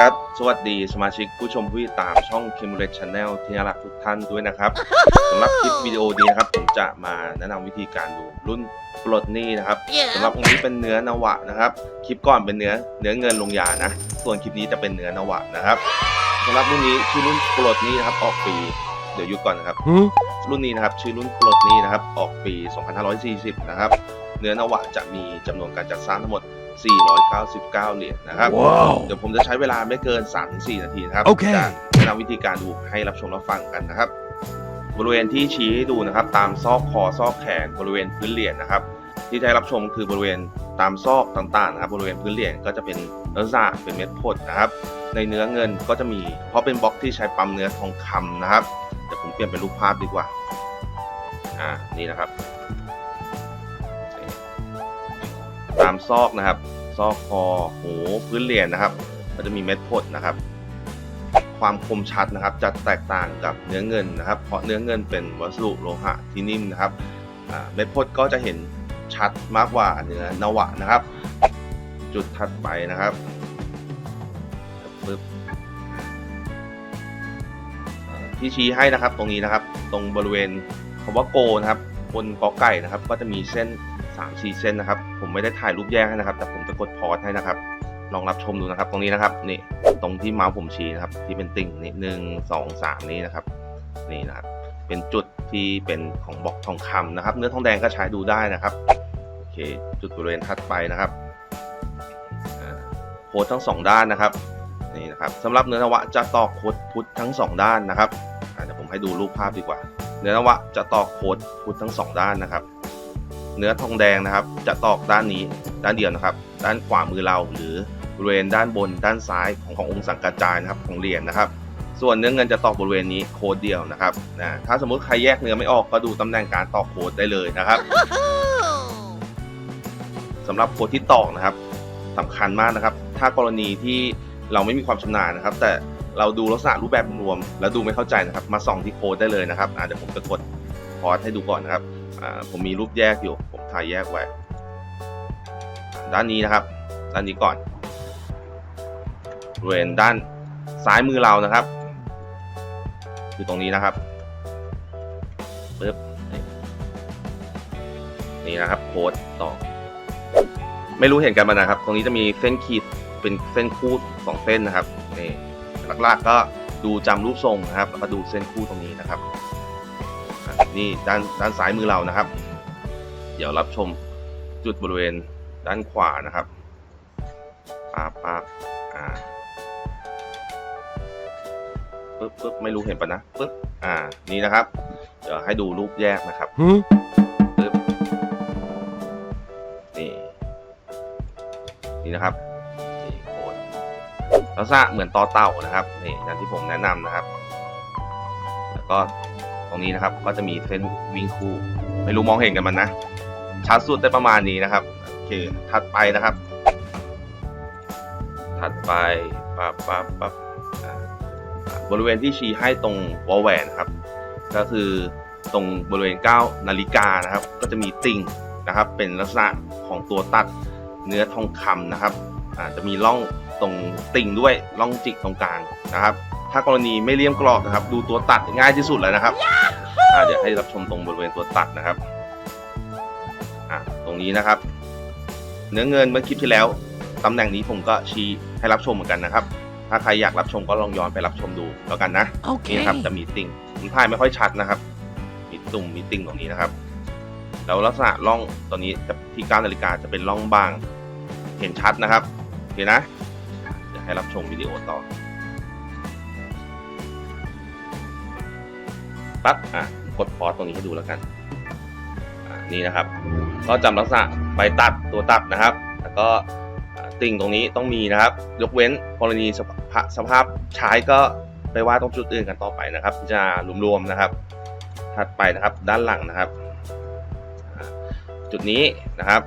ครับ สวัสดีสมาชิกผู้ชมผู้ติดตามช่อง k i m u l e t Channel ที่น่ารักทุกท่านด้วยนะครับสำหรับคลิปวิดีโอนี้นะครับ ผมจะมาแนะนำวิธีการดูรุ่นปลดหนี้นะครับสำหรับองค์นี้เป็นเนื้อนวะนะครับ คลิปก่อนเป็นเนื้อเนื้อเงินลงยานะ ส่วนคลิปนี้จะเป็นเนื้อนวะนะครับสำหรับรุ่นนี้ชื่อรุ่นปลดหนี้นะครับออกปีเดี๋ยวหยุดก่อนนะครับรุ่นนี้นะครับชื่อรุ่นปลดหนี้นะครับออกปี 2540 นะครับ เนื้อนวะจะมีจำนวนการจัดสร้างทั้งหมด 499 เหรียญนะครับ Wow. เดี๋ยวผมจะใช้เวลาไม่เกิน 3-4 นาทีนะครับโอเคจะแนะนำวิธีการดูให้รับชมรับฟังกันนะครับ บริเวณที่ชี้ให้ดูนะครับ ตามซอกคอซอกแขนบริเวณพื้นเหรียญนะครับ ที่จะให้รับชมคือบริเวณตามซอกต่างๆนะครับบริเวณพื้นเหรียญก็จะเป็นลักษณะเป็นเม็ดพดนะครับ ในเนื้อเงินก็จะมี เพราะเป็นบล็อกที่ใช้ปั๊มเนื้อทองคำนะครับเดี๋ยวผมเปลี่ยนเป็นรูปภาพดีกว่าอ่านี่นะครับ ซอกนะครับ ซอกคอหูพื้นเหรียญนะครับก็จะมีเม็ดพดนะครับ ความคมชัดนะครับ จะแตกต่างกับเนื้อเงินนะครับ เพราะเนื้อเงินเป็นวัสดุโลหะที่นิ่มนะครับเม็ดพดก็จะเห็นชัดมากกว่าเนื้อนวะนะครับ จุดถัดไปนะครับปึ๊บที่ชี้ให้นะครับตรงนี้นะครับ ตรงบริเวณคำว่าโกนะครับบนกอไก่นะครับ ก็จะมีเส้น 3 4 เส้นนะครับ ผมไม่ได้ถ่ายรูปแยกให้นะครับ แต่ผมจะกดพอสให้นะครับ ลองรับชมดูนะครับ ตรงนี้นะครับ นี่ ตรงที่เมาส์ผมชี้นะครับ ที่เป็นติ่งนี่หนึ่งสองสามนี้นะครับ นี่นะครับ เป็นจุดที่เป็นของบล็อกทองคำนะครับ เนื้อทองแดงก็ใช้ดูได้นะครับ โอเค จุดบริเวณถัดไปนะครับอ่าโค้ดทั้งสองด้านนะครับ นี่นะครับสำหรับเนื้อนวะจะตอกโค้ดพุทธทั้งสองด้านนะครับเดี๋ยวผมให้ดูรูปภาพดีกว่า เนื้อนวะจะตอกโค้ดพุทธทั้งสองด้านนะครับ เนื้อทองแดงนะครับ จะตอกด้านนี้ด้านเดียวนะครับ ด้านขวามือเราหรือบริเวณด้านบนด้านซ้ายของขององค์สังกัจจายนะครับของเหรียญนะครับ ส่วนเนื้อเงินจะตอกบริเวณนี้โค้ดเดียวนะครับนะถ้าสมมุติใครแยกเนื้อไม่ออกก็ดูตำแหน่งการตอกโค้ดได้เลยนะครับสำหรับโค้ดที่ตอกนะครับสำคัญมากนะครับ ถ้ากรณีที่เราไม่มีความชำนาญนะครับ แต่เราดูลักษณะรูปแบบรวมๆแล้วดูไม่เข้าใจนะครับ มาส่องที่โค้ดได้เลยนะครับอ่าเดี๋ยวผมจะกดพอสให้ดูก่อนนะครับอ่า ผมมีรูปแยกอยู่ ผมถ่ายแยกไว้ ด้านนี้นะครับ ด้านนี้ก่อนบริเวณด้านซ้ายมือเรานะครับ คือตรงนี้นะครับปึ๊บนี่นะครับโค้ดต่อ ไม่รู้เห็นกันมานะครับ ตรงนี้จะมีเส้นขีดเป็นเส้นคู่สองเส้นนะครับนี่หลักๆก็ดูจำรูปทรงนะครับ แล้วก็ดูเส้นคู่ตรงนี้นะครับ นี่ด้านด้านซ้ายมือเรานะครับ เดี๋ยวรับชมจุดบริเวณด้านขวานะครับปาบปาบอ่าปึ๊บปึ๊บไม่รู้เห็นปะนะปึ๊บอ่า นี่นะครับ เดี๋ยวให้ดูรูปแยกนะครับ Huh? ปึ๊บนี่นี่นะครับนี่โค้ดลักษณะเหมือนต่อเต่านะครับนี่อย่างที่ผมแนะนำนะครับ แล้วก็ ตรงนี้นะครับ ก็จะมีเส้นวิ่งคู่ ไม่รู้มองเห็นกันมันนะชัดสุดได้ประมาณนี้นะครับโอเคถัดไปนะครับ ถัดไปปั๊บปั๊บปั๊บบริเวณที่ชี้ให้ตรงวอลแหวนครับ ก็คือตรงบริเวณ9นาฬิกานะครับ ก็จะมีติ่งนะครับ เป็นลักษณะของตัวตัดเนื้อทองคำนะครับจจะมีร่องตรงติ่งด้วยร่องจิกตรงกลางนะครับ ถ้ากรณีไม่เลี่ยมกรอบนะครับ ดูตัวตัดง่ายที่สุดแล้วนะครับอ่าเดี๋ยวให้รับชมตรงบริเวณตัวตัดนะครับอ่าตรงนี้นะครับ เนื้อเงินเมื่อคลิปที่แล้วตำแหน่งนี้ผมก็ชี้ให้รับชมเหมือนกันนะครับ ถ้าใครอยากรับชมก็ลองย้อนไปรับชมดูแล้วกันนะนี่นะครับจะมีติ่งผมถ่ายไม่ค่อยชัดนะครับ มีตุ่มมีติ่งตรงนี้นะครับแล้วลักษณะร่องตอนนี้จะที่9นาฬิกาจะเป็นร่องบาง เห็นชัดนะครับโอเคนะเดี๋ยวให้รับชมวิดีโอต่อ ปั๊บอะกดพอสตรงนี้ให้ดูแล้วกันอ่านี่นะครับ ก็จำลักษณะใบตัดตัวตัดนะครับ แล้วก็ติ่งตรงนี้ต้องมีนะครับ ยกเว้นกรณีสภาพใช้ก็ไปว่าตรงจุดอื่นกันต่อไปนะครับจะรวมๆนะครับ ถัดไปนะครับด้านหลังนะครับ จุดนี้นะครับ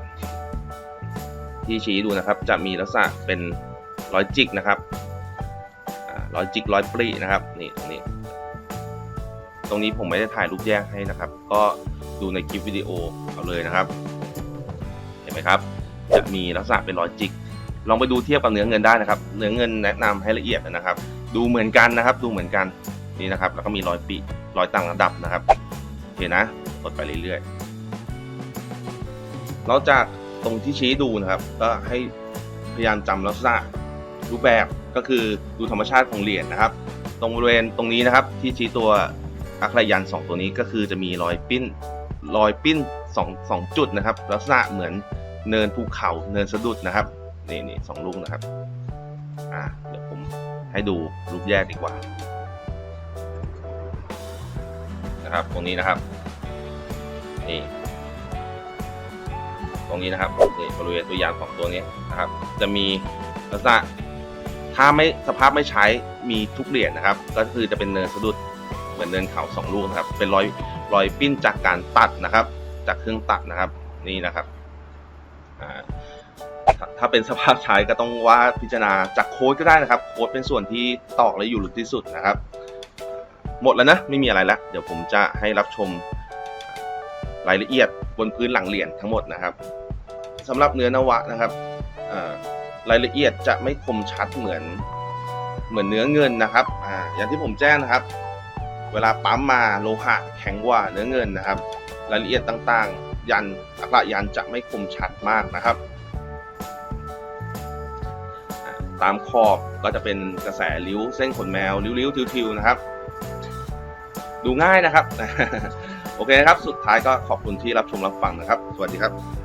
ที่ชี้ดูนะครับจะมีลักษณะเป็นร้อยจิกนะครับอ่ารอยจิกร้อยปรีนะครับนี่ตรงนี้ รงนี้ผมไม่ได้ถ่ายรูปแยกให้นะครับ ก็ดูในคลิปวิดีโอเอาเลยนะครับ เห็นไหมครับ จะมีลักษณะเป็นรอยจิก ลองไปดูเทียบกับเนื้อเงินได้นะครับ เนื้อเงินแนะนำให้ละเอียดนะครับ ดูเหมือนกันนะครับ ดูเหมือนกันนี่นะครับ แล้วก็มีรอยปีรอยต่างระดับนะครับโอเคนะกดไปเรื่อยๆนอกจากตรงที่ชี้ดูนะครับ ก็ให้พยายามจำลักษณะรูปแบบก็คือดูธรรมชาติของเหรียญนะครับ ตรงบริเวณตรงนี้นะครับที่ชี้ตัว อักขระยันสองตัวนี้ก็คือจะมีรอยปิ้นรอยปิ้นสองสองจุดนะครับ ลักษณะเหมือนเนินภูเขาเนินสะดุดนะครับนี่นี่สองลูกนะครับอ่าเดี๋ยวผมให้ดูรูปแยกดีกว่านะครับตรงนี้นะครับนี่ตรงนี้นะครับนี่บริเวณตัวอย่างของตัวนี้นะครับ จะมีลักษณะถ้าไม่สภาพไม่ใช้มีทุกเหรียญนะครับ ก็คือจะเป็นเนินสะดุด มือนเนินเขาสองลูกนะครับ เป็นรอยรอยปิ้นจากการตัดนะครับ จากเครื่องตัดนะครับนี่นะครับถ้าเป็นสภาพใช้ก็ต้องว่าพิจารณาจากโค้ดก็ได้นะครับ โค้ดเป็นส่วนที่ตอกและอยู่ลึกที่สุดนะครับ หมดแล้วนะไม่มีอะไรแล้วเดี๋ยวผมจะให้รับชมรายละเอียดบนพื้นหลังเหรียญทั้งหมดนะครับสำหรับเนื้อนวะนะครับรายละเอียดจะไม่คมชัดเหมือนเหมือนเนื้อเงินนะครับออย่างที่ผมแจ้งนะครับ เวลาปั๊มมาโลหะแข็งกว่าเนื้อเงินนะครับ รายละเอียดต่างๆ ยันอักระยันจะไม่คมชัดมากนะครับ ตามขอบก็จะเป็นกระแสริ้วเส้นขนแมวริ้วๆทิวๆนะครับ ดูง่ายนะครับ โอเคนะครับ สุดท้ายก็ขอบคุณที่รับชมรับฟังนะครับ สวัสดีครับ